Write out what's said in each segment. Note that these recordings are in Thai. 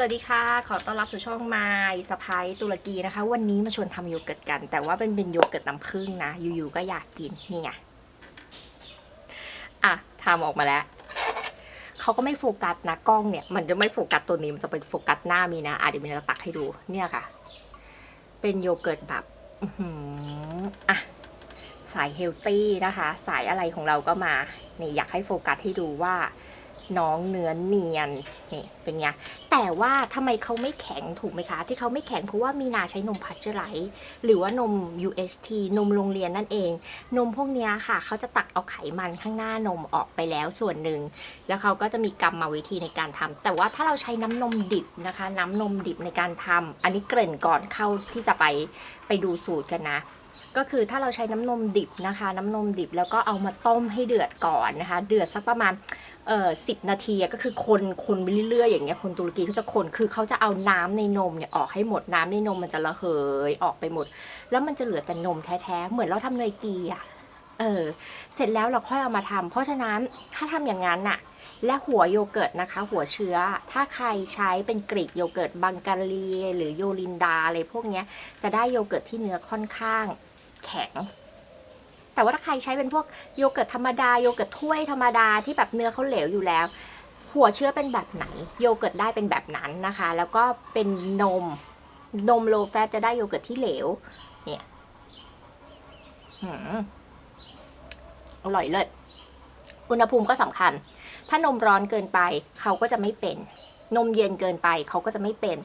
สวัสดีค่ะ ขอต้อนรับสู่ช่องไมล์สะพายตุรกีนะคะ วันนี้มาชวนทำโยเกิร์ตกัน แต่ว่าเป็นเป็นโยเกิร์ตน้ำผึ้งนะ อยู่ๆก็อยากกิน นี่ไง อะทำออกมาแล้ว เขาก็ไม่โฟกัสนะกล้องเนี่ย มันจะไม่โฟกัสตัวนี้ มันจะเป็นโฟกัสหน้ามีนะอะเดี๋ยวมีจะตักให้ดู เนี่ยค่ะ เป็นโยเกิร์ตแบบอื้อออะ สายเฮลตี้นะคะ สายอะไรของเราก็มา นี่อยากให้โฟกัสให้ดูว่า น้องเนื้อเนียนนี่เป็นไงแต่ว่าทำไมเขาไม่แข็งถูกไหมคะ ที่เขาไม่แข็งเพราะว่ามีนาใช้นมพัชเจอร์ไลท์หรือว่านม UST นมโรงเรียนนั่นเอง นมพวกนี้ค่ะ เขาจะตักเอาไขมันข้างหน้านมออกไปแล้วส่วนหนึ่ง แล้วเขาก็จะมีกรรมวิธีในการทำแต่ว่าถ้าเราใช้น้ำนมดิบนะคะ น้ำนมดิบในการทำอันนี้เกริ่นก่อนเข้าที่จะไปไปดูสูตรกันนะก็คือถ้าเราใช้น้ำนมดิบนะคะ น้ำนมดิบแล้วก็เอามาต้มให้เดือดก่อนนะคะ เดือดสักประมาณ เอ่อสินาทีก็คือคนคนไปเรื่อยๆอย่างเงี้ยคนตุรกีเขาจะคนคือเขาจะเอาน้ำในนมเนี่ยออกให้หมดน้ำในนมมันจะระเหยออกไปหมด แล้วมันจะเหลือแต่นมแท้ๆเหมือนเราทำเนยกีอะเออเสร็จแล้วเราค่อยเอามาทำเพราะฉะนั้นถ้าทำอย่างนั้นน่ะและหัวโยเกิร์ตนะคะ หัวเชื้อถ้าใครใช้เป็นกรีกโยเกิร์ตบังการีหรือโยลินดาอะไรพวกเนี้ยจะได้โยเกิร์ตที่เนื้อค่อนข้างแข็ง แต่ว่าถ้าใครใช้เป็นพวกโยเกิร์ตธรรมดาโยเกิร์ตถ้วยธรรมดาที่แบบเนื้อเขาเหลวอยู่แล้ว หัวเชื้อเป็นแบบไหน โยเกิร์ตได้เป็นแบบนั้นนะคะ แล้วก็เป็นนมนมโลแฟตจะได้โยเกิร์ตที่เหลว เนี่ยอร่อยเลิศอุณหภูมิก็สำคัญ ถ้านมร้อนเกินไปเขาก็จะไม่เป็นนมเย็นเกินไปเขาก็จะไม่เป็น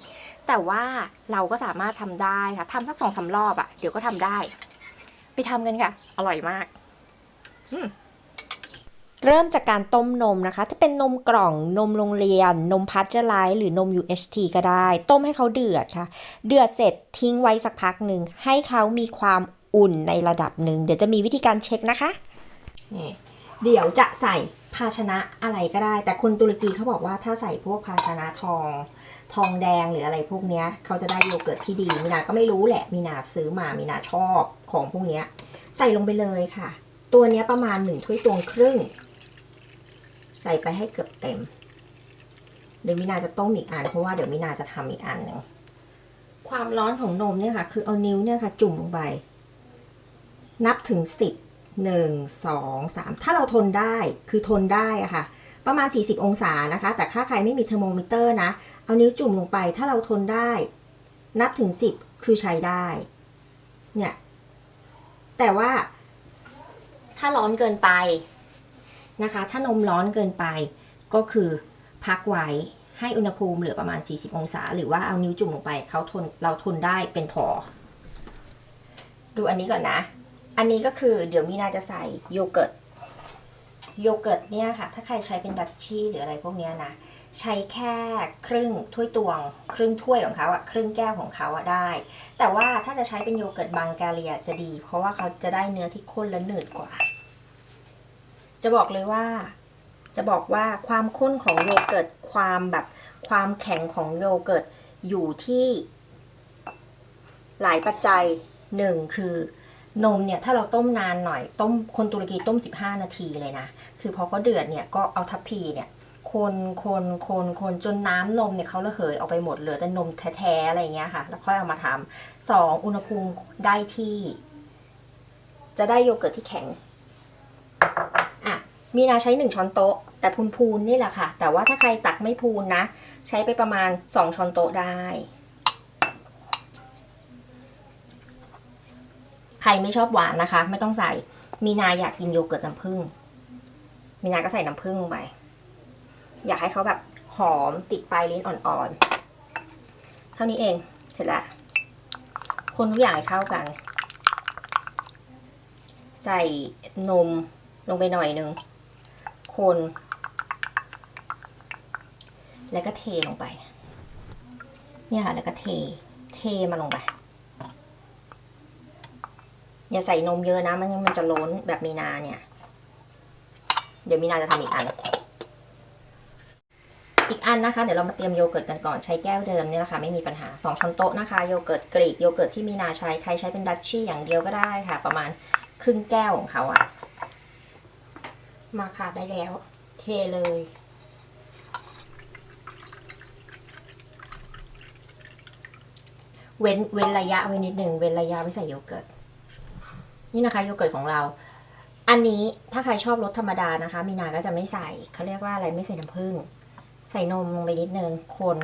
แต่ว่าเราก็สามารถทำได้ค่ะทำสักสองสารอบอะ่ะ เดี๋ยวก็ทำได้ ไปทำกันค่ะ อร่อยมากเริ่มจากการต้มนมนะคะ จะเป็นนมกล่องนมโรงเรียน นมพัชเจอร์ไลท์หรือนม UHT ก็ได้ ต้มให้เขาเดือดค่ะ เดือดเสร็จทิ้งไว้สักพักหนึ่ง ให้เขามีความอุ่นในระดับหนึ่ง เดี๋ยวจะมีวิธีการเช็คนะคะ นี่เดี๋ยวจะใส่ภาชนะอะไรก็ได้ แต่คนตุรกีเขาบอกว่าถ้าใส่พวกภาชนะทอง ทองแดงหรืออะไรพวกเนี้ยเขาจะได้โยเกิร์ตที่ดีมีนาก็ไม่รู้แหละมีนาซื้อมามีนาชอบของพวกเนี้ย ใส่ลงไปเลยค่ะ ตัวเนี้ยประมาณหนึ่งถ้วยตวงครึ่ง ใส่ไปให้เกือบเต็มเดี๋ยวมินาจะต้มอีกอันเพราะว่าเดี๋ยวมินาจะทำอีกอันหนึ่งความร้อนของนมเนี่ยค่ะ คือเอานิ้วเนี่ยค่ะ จุ่มลงไป นับถึงสิบหนึ่งสองสามถ้าเราทนได้คือทนได้อะค่ะ ประมาณ 40 องศานะคะ แต่ถ้าใครไม่มีเทอร์โมมิเตอร์นะ เอานิ้วจุ่มลงไป ถ้าเราทนได้ นับถึง 10 คือใช้ได้ เนี่ย แต่ว่า ถ้าร้อนเกินไปนะคะ ถ้านมร้อนเกินไป ก็คือพักไว้ให้อุณหภูมิเหลือประมาณ 40 องศา หรือว่าเอานิ้วจุ่มลงไปเขาทนเราทนได้เป็นพอ ดูอันนี้ก่อนนะ อันนี้ก็คือเดี๋ยวมีนาจะใส่โยเกิร์ต โยเกิร์ตเนี่ยค่ะ ถ้าใครใช้เป็นดัชชี่หรืออะไรพวกเนี้ยนะ ใช้แค่ครึ่งถ้วยตวง ครึ่งถ้วยของเขาอะครึ่งแก้วของเขาอะได้ แต่ว่าถ้าจะใช้เป็นโยเกิร์ตบางกาเลียจะดี เพราะว่าเขาจะได้เนื้อที่ข้นและหนืดกว่า จะบอกเลยว่า จะบอกว่าความข้นของโยเกิร์ตความแบบความแข็งของโยเกิร์ตอยู่ที่ หลายปัจจัยหนึ่งคือ นมเนี่ยถ้าเราต้มนานหน่อยต้มคนตุรกีต้ม 15 นาทีเลยนะ คือพอเขาเดือดเนี่ยก็เอาทัพพีเนี่ยคนคนคนคนจนน้ำนมเนี่ยเขาระเหยออกไปหมดเหลือแต่นมแท้ๆอะไรเงี้ยค่ะ แล้วค่อยเอามาทำสองอุณหภูมิได้ที่ จะได้โยเกิร์ตที่แข็งอะมีนาใช้หนึ่งช้อนโต๊ะ แต่พูนพูนๆนี่แหละค่ะ แต่ว่าถ้าใครตักไม่พูนนะ ใช้ไปประมาณสองช้อนโต๊ะได้ ใครไม่ชอบหวานนะคะ ไม่ต้องใส่ มีนาอยากกินโยเกิร์ตน้ำผึ้ง มีนาก็ใส่น้ำผึ้งลงไป อยากให้เขาแบบหอมติดปลายลิ้นอ่อนๆ เท่านี้เอง เสร็จละ คนทุกอย่างให้เข้ากัน ใส่นมลงไปหน่อยหนึ่งคน แล้วก็เทลงไป เนี่ยค่ะ แล้วก็เท เทมาลงไป อย่าใส่นมเยอะนะมันมันจะล้นแบบมีนาเนี่ย เดี๋ยวมีนาจะทำอีกอัน อีกอันนะคะ เดี๋ยวเรามาเตรียมโยเกิร์ตกันก่อนใช้แก้วเดิมนี่แหละค่ะไม่มีปัญหา2ช้อนโต๊ะนะคะโยเกิร์ตกรีกโยเกิร์ตที่มีนาใช้ใครใช้เป็นดัชชี่อย่างเดียวก็ได้ค่ะ ประมาณครึ่งแก้วของเขาอะมาค่ะได้แล้ว เทเลยเว้นเว้นระยะไว้นิดหนึ่งเว้นระยะไว้ใส่โยเกิร์ต นี่นะคะโยเกิร์ตของเรา อันนี้ถ้าใครชอบรสธรรมดานะคะ มีนาก็จะไม่ใส่เขาเรียกว่าอะไรไม่ใส่น้ำผึ้งใส่นมลงไปนิดนึงคน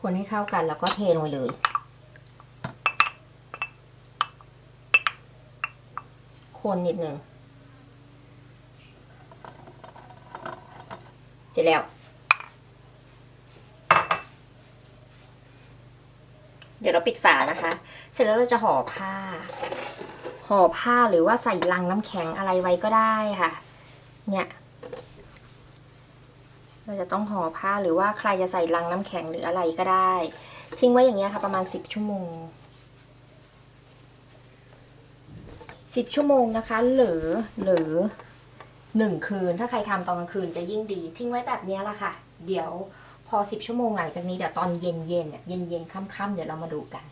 คนให้เข้ากันแล้วก็เทลงไปเลย คนนิดนึง เสร็จแล้ว เดี๋ยวเรา ปิดฝานะคะ เสร็จแล้วเราจะห่อผ้า ห่อผ้าหรือว่าใส่ลังน้ำแข็งอะไรไว้ก็ได้ค่ะ เนี่ยเราจะต้องห่อผ้าหรือว่าใครจะใส่ลังน้ำแข็งหรืออะไรก็ได้ ทิ้งไว้อย่างเงี้ยค่ะ ประมาณ 10 ชั่วโมง 10 ชั่วโมงนะคะ หรือหรือหนึ่งคืนถ้าใครทำตอนกลางคืนจะยิ่งดี ทิ้งไว้แบบนี้ละค่ะ เดี๋ยว อ 10 ชั่วโมงหลังจากนี้เดี๋ยวตอนเย็นเย็นเย็นเย็นๆค่ำๆเดี๋ยวเรามาดูกัน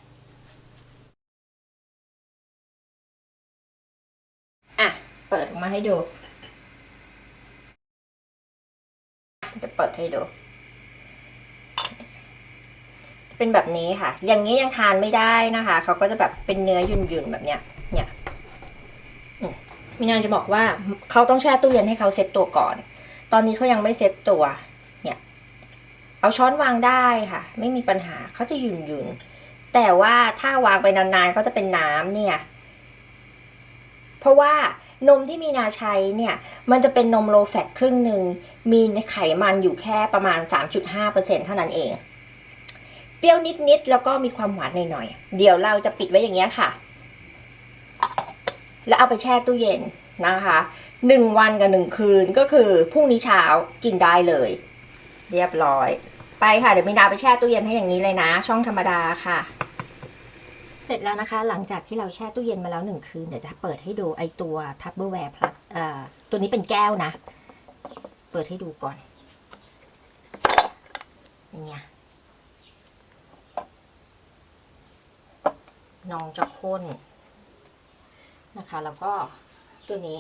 อะเปิดออกมาให้ดูจะเปิดให้ดู จะเป็นแบบนี้ค่ะ อย่างนี้ยังทานไม่ได้นะคะ เขาก็จะแบบเป็นเนื้อยุ่นๆแบบเนี้ย เนี่ยมมินาจะบอกว่าเขาต้องแช่ตู้เย็นให้เขาเซ็ตตัวก่อน ตอนนี้เขายังไม่เซ็ตตัว เอาช้อนวางได้ค่ะ ไม่มีปัญหาเขาจะหยุ่นๆแต่ว่าถ้าวางไปนานๆเขาจะเป็นน้ำเนี่ย เพราะว่านมที่มีนาใช้เนี่ย มันจะเป็นนมโลแฟตครึ่งหนึ่ง มีไขมันอยู่แค่ประมาณ 3.5%เท่านั้นเอง เปรี้ยวนิดๆ แล้วก็มีความหวานหน่อยๆ เดี๋ยวเราจะปิดไว้อย่างเงี้ยค่ะ แล้วเอาไปแช่ตู้เย็นนะคะหนึ่งวันกับหนึ่งคืนก็คือพรุ่งนี้เช้ากินได้เลย เรียบร้อย ไปค่ะ เดี๋ยวมีนาไปแช่ตู้เย็นให้อย่างนี้เลยนะ ช่องธรรมดาค่ะ เสร็จแล้วนะคะ หลังจากที่เราแช่ตู้เย็นมาแล้วหนึ่งคืน เดี๋ยวจะเปิดให้ดูไอตัว Tupperware plus เอ่อตัวนี้เป็นแก้วนะ เปิดให้ดูก่อนอย่างเงี้ยน้องจะข้นนะคะ แล้วก็ตัวนี้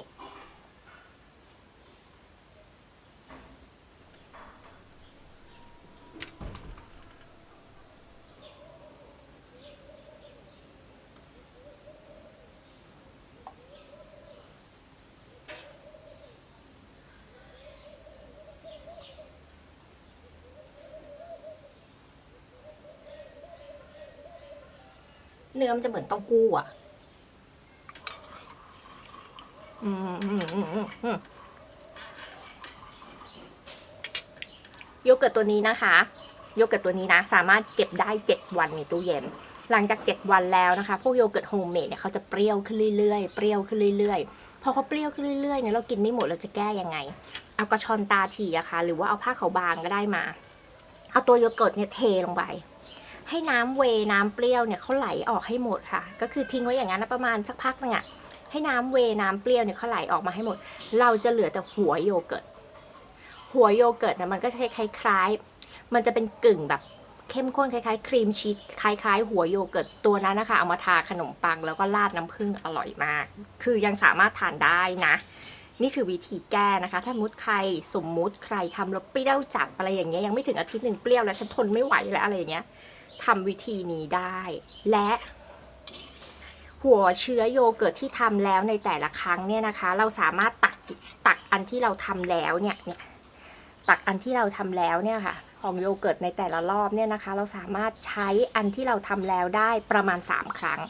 เนื้อมันจะเหมือนเต้าหู้อะโยเกิร์ตตัวนี้นะคะ โยเกิร์ตตัวนี้นะ สามารถเก็บได้ 7 วันในตู้เย็น หลังจาก 7 วันแล้วนะคะ พวกโยเกิร์ตโฮมเมดเนี่ยเขาจะเปรี้ยวขึ้นเรื่อยๆ เปรี้ยวขึ้นเรื่อยๆ พอเขาเปรี้ยวขึ้นเรื่อยๆเนี่ยเรากินไม่หมดเราจะแก้ยังไง เอากระชอนตาทีอะค่ะ หรือว่าเอาผ้าขาวบางก็ได้มา เอาตัวโยเกิร์ตเนี่ยเทลงไป ให้น้ำเวน้ำเปรี้ยวเนี่ยเขาไหลออกให้หมดค่ะ ก็คือทิ้งไว้อย่างนั้นประมาณสักพักนึงอะให้น้ำเวน้ำเปรี้ยวเนี่ยเขาไหลออกมาให้หมด เราจะเหลือแต่หัวโยเกิร์ตหัวโยเกิร์ตนะมันก็จะคล้ายๆ มันจะเป็นกึ่งแบบเข้มข้นคล้ายๆ ครีมชีสคล้ายๆ หัวโยเกิร์ตตัวนั้นนะคะ เอามาทาขนมปังแล้วก็ราดน้ำผึ้งอร่อยมาก คือยังสามารถทานได้นะ นี่คือวิธีแก้นะคะ ถ้ามุดใครสมมุติใครทำแล้วเปรี้ยวจัดอะไรอย่างเงี้ยยังไม่ถึงอาทิตย์หนึ่งเปรี้ยวแล้วฉันทนไม่ไหวแล้วอะไรอย่างเงี้ย ทำวิธีนี้ได้ และหัวเชื้อโยเกิร์ตที่ทำแล้วในแต่ละครั้งเนี่ยนะคะ เราสามารถตักตักอันที่เราทำแล้วเนี่ยเนี่ยตักอันที่เราทำแล้วเนี่ยค่ะ ของโยเกิร์ตในแต่ละรอบเนี่ยนะคะ เราสามารถใช้อันที่เราทำแล้วได้ประมาณ 3 ครั้ง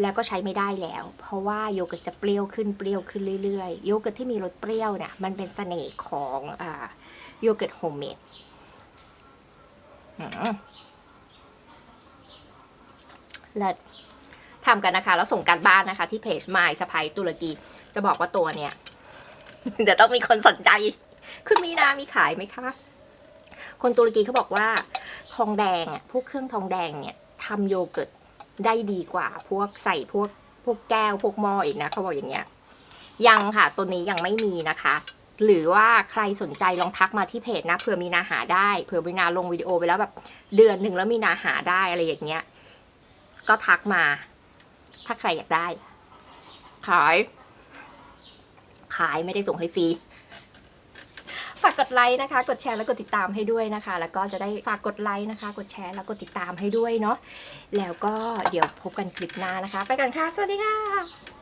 แล้วก็ใช้ไม่ได้แล้ว เพราะว่าโยเกิร์ตจะเปรี้ยวขึ้นเปรี้ยวขึ้นเรื่อยๆโยเกิร์ตที่มีรสเปรี้ยวเนี่ยมันเป็นเสน่ห์ของอโยเกิร์ตโฮมเมด เลิศทำกันนะคะ แล้วส่งการบ้านนะคะ ที่เพจ My สไปตุรกี จะบอกว่าตัวเนี่ย เดี๋ยวต้องมีคนสนใจ คุณมีนามีขายไหมคะ คนตุรกีเขาบอกว่า ทองแดงอะพวกเครื่องทองแดงเนี่ยทำโยเกิร์ตได้ดีกว่า พวกใส่พวกพวกแก้วพวกหม้ออีกนะเขาบอกอย่างเงี้ยยังค่ะตัวนี้ยังไม่มีนะคะ หรือว่าใครสนใจลองทักมาที่เพจนะเผื่อมีนาหาได้เผื่อมีนาลงวิดีโอไปแล้วแบบเดือนหนึ่งแล้วมีนาหาได้อะไรอย่างเงี้ย ก็ทักมา ถ้าใครอยากได้ ขาย ขายไม่ได้ส่งให้ฟรีฝากกดไลค์นะคะ กดแชร์แล้วกดติดตามให้ด้วยนะคะ แล้วก็จะได้ฝากกดไลค์นะคะ กดแชร์แล้วกดติดตามให้ด้วยเนาะ แล้วก็เดี๋ยวพบกันคลิปหน้านะคะ ไปกันค่ะ สวัสดีค่ะ